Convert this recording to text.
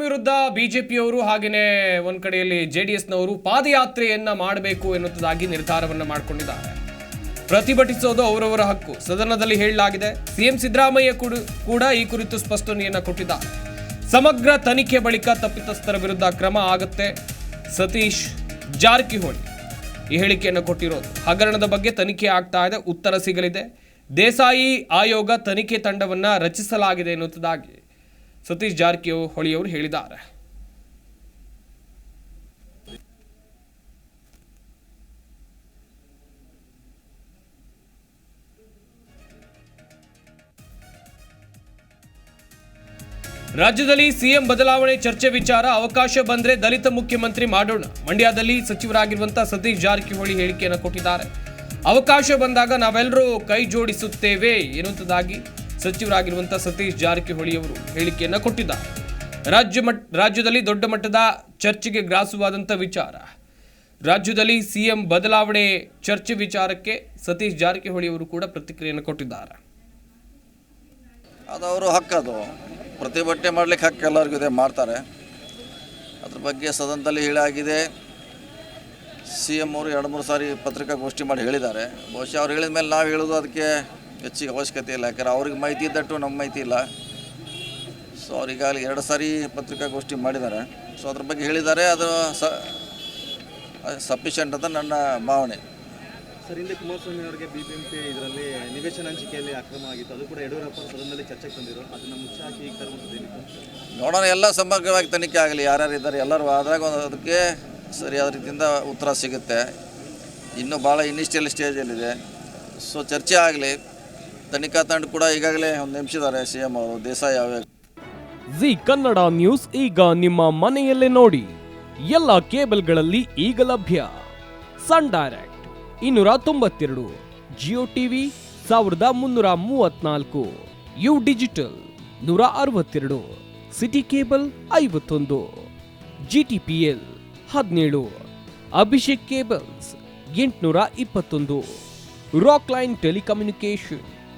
ವಿರುದ್ಧ ಬಿಜೆಪಿಯವರು ಹಾಗೆಯೇ ಒಂದ್ ಕಡೆಯಲ್ಲಿ ಜೆ ಡಿ ಎಸ್ನವರು ಪಾದಯಾತ್ರೆಯನ್ನ ಮಾಡಬೇಕು ಎನ್ನುವುದಾಗಿ ನಿರ್ಧಾರವನ್ನ ಮಾಡಿಕೊಂಡಿದ್ದಾರೆ. ಪ್ರತಿಭಟಿಸೋದು ಅವರವರ ಹಕ್ಕು. ಸದನದಲ್ಲಿ ಹೇಳಲಾಗಿದೆ, ಸಿಎಂ ಸಿದ್ದರಾಮಯ್ಯ ಕೂಡ- ಕೂಡ ಈ ಕುರಿತು ಸ್ಪಷ್ಟನೆಯನ್ನ ಕೊಟ್ಟಿದ್ದಾರೆ. ಸಮಗ್ರ ತನಿಖೆ ಬಳಿಕ ತಪ್ಪಿತಸ್ಥರ ವಿರುದ್ಧ ಕ್ರಮ ಆಗುತ್ತೆ. ಸತೀಶ್ ಜಾರಕಿಹೊಳಿ ಈ ಹೇಳಿಕೆಯನ್ನು ಕೊಟ್ಟಿರೋದು. ಹಗರಣದ ಬಗ್ಗೆ ತನಿಖೆ ಆಗ್ತಾ ಇದೆ, ಉತ್ತರ ಸಿಗಲಿದೆ. ದೇಸಾಯಿ ಆಯೋಗ ತನಿಖೆ ತಂಡವನ್ನ ರಚಿಸಲಾಗಿದೆ ಎನ್ನುವುದಾಗಿ ಸತೀಶ್ ಜಾರಕಿಹೊಳಿ ಅವರು ಹೇಳಿದ್ದಾರೆ. ರಾಜ್ಯದಲ್ಲಿ ಸಿಎಂ ಬದಲಾವಣೆ ಚರ್ಚೆ ವಿಚಾರ ಅವಕಾಶ ಬಂದ್ರೆ ದಲಿತ ಮುಖ್ಯಮಂತ್ರಿ ಮಾಡೋಣ. ಮಂಡ್ಯದಲ್ಲಿ ಸಚಿವರಾಗಿರುವಂತಹ ಸತೀಶ್ ಜಾರಕಿಹೊಳಿ ಹೇಳಿಕೆಯನ್ನು ಕೊಟ್ಟಿದ್ದಾರೆ. ಅವಕಾಶ ಬಂದಾಗ ನಾವೆಲ್ಲರೂ ಕೈ ಜೋಡಿಸುತ್ತೇವೆ ಎನ್ನುವುದಾಗಿ ಸಚಿವರಾಗಿರುವಂತಹ ಸತೀಶ್ ಜಾರಕಿಹೊಳಿ ಅವರು ಹೇಳಿಕೆಯನ್ನು ಕೊಟ್ಟಿದ್ದಾರೆ. ರಾಜ್ಯ ಮಟ್, ರಾಜ್ಯದಲ್ಲಿ ದೊಡ್ಡ ಮಟ್ಟದ ಚರ್ಚೆಗೆ ಗ್ರಾಸವಾದಂಥ ವಿಚಾರ. ರಾಜ್ಯದಲ್ಲಿ ಸಿಎಂ ಬದಲಾವಣೆ ಚರ್ಚೆ ವಿಚಾರಕ್ಕೆ ಸತೀಶ್ ಜಾರಕಿಹೊಳಿ ಅವರು ಕೂಡ ಪ್ರತಿಕ್ರಿಯೆಯನ್ನು ಕೊಟ್ಟಿದ್ದಾರೆ. ಅದು ಅವರು ಹಕ್ಕದು ಪ್ರತಿಭಟನೆ ಮಾಡಲಿಕ್ಕೆ ಹಕ್ಕು ಎಲ್ಲರಿಗೂ ಇದೆ, ಮಾಡ್ತಾರೆ. ಅದ್ರ ಬಗ್ಗೆ ಸದನದಲ್ಲಿ ಹೇಳಾಗಿದೆ ಸಿ ಎಂ ಅವರು ಎರಡು, ಮೂರು ಸಾರಿ ಪತ್ರಿಕಾಗೋಷ್ಠಿ ಮಾಡಿ ಹೇಳಿದ್ದಾರೆ. ಬಹುಶಃ ಅವ್ರು ಹೇಳಿದ ಮೇಲೆ ನಾವು ಹೇಳೋದು ಅದಕ್ಕೆ ಹೆಚ್ಚಿಗೆ ಅವಶ್ಯಕತೆ ಇಲ್ಲ. ಯಾಕಂದ್ರೆ ಅವ್ರಿಗೆ ಮಾಹಿತಿ ಇದ್ದಟ್ಟು ನಮ್ಮ ಮಾಹಿತಿ ಇಲ್ಲ. ಸೊ ಅವ್ರಿಗಾಗಲೇ ಎರಡು ಸಾರಿ ಪತ್ರಿಕಾಗೋಷ್ಠಿ ಮಾಡಿದ್ದಾರೆ. ಸೊ ಅದ್ರ ಬಗ್ಗೆ ಹೇಳಿದ್ದಾರೆ. ಅದು ಸ ಸಫಿಷಿಯಂಟ್ ಅಂತ ನನ್ನ ಭಾವನೆ. ಸರ್ ಹಿಂದೆ ಕುಮಾರಸ್ವಾಮಿ ಅವರಿಗೆ ಬಿ ಬಿ ಎಂ ಪಿ ಇದರಲ್ಲಿ ನಿವೇಶನ ಹಂಚಿಕೆಯಲ್ಲಿ ಅಕ್ರಮ ಆಗಿತ್ತು. ಅದು ಕೂಡ ಯಡಿಯೂರಪ್ಪ ಸದನದಲ್ಲಿ ಚರ್ಚೆಗೆ ತಂದಿರೋ ಅದನ್ನು ಮುಚ್ಚಾಕಿ ಈಗ ನೋಡೋಣ ಎಲ್ಲ ಸಮಗ್ರವಾಗಿ ತನಿಖೆ ಆಗಲಿ. ಯಾರ್ಯಾರು ಇದ್ದಾರೆ ಎಲ್ಲರೂ ಆದಾಗ ಒಂದು ಅದಕ್ಕೆ ಸರಿಯಾದ ರೀತಿಯಿಂದ ಉತ್ತರ ಸಿಗುತ್ತೆ. ಇನ್ನೂ ಭಾಳ ಇನಿಷಿಯಲ್ ಸ್ಟೇಜಲ್ಲಿದೆ ಸೊ ಚರ್ಚೆ ಆಗಲಿ. ತನಿಖಾ ತಂಡ ಕೂಡ ಈಗಾಗಲೇ ಒಂದು ನೇಮಿಸಿದ್ದಾರೆ ಸಿ ಎಂ ಅವರು ದೇಸಾಯಿ ಅವೇ ಜಿ ಕನ್ನಡ ನ್ಯೂಸ್ ಈಗ ನಿಮ್ಮ ಮನೆಯಲ್ಲೇ ನೋಡಿ. ಎಲ್ಲ ಕೇಬಲ್ಗಳಲ್ಲಿ ಈಗ ಲಭ್ಯ. ಸನ್ ಡೈರೆಕ್ಟ್ ಇನ್ನೂರ ತೊಂಬತ್ತೆರಡು, ಜಿಯೋ ಟಿವಿ ಸಾವಿರದ ಮುನ್ನೂರ ಮೂವತ್ನಾಲ್ಕು, ಯು ಡಿಜಿಟಲ್ ನೂರ ಅರವತ್ತೆರಡು, ಸಿಟಿ ಕೇಬಲ್ ಐವತ್ತೊಂದು ಜಿ ಟಿ ಪಿ ಎಲ್ ಹದಿನೇಳು, ಅಭಿಷೇಕ್ ಕೇಬಲ್ಸ್ ಎಂಟುನೂರ ಇಪ್ಪತ್ತೊಂದು, ರಾಕ್ ಲೈನ್ ಟೆಲಿಕಮ್ಯುನಿಕೇಶನ್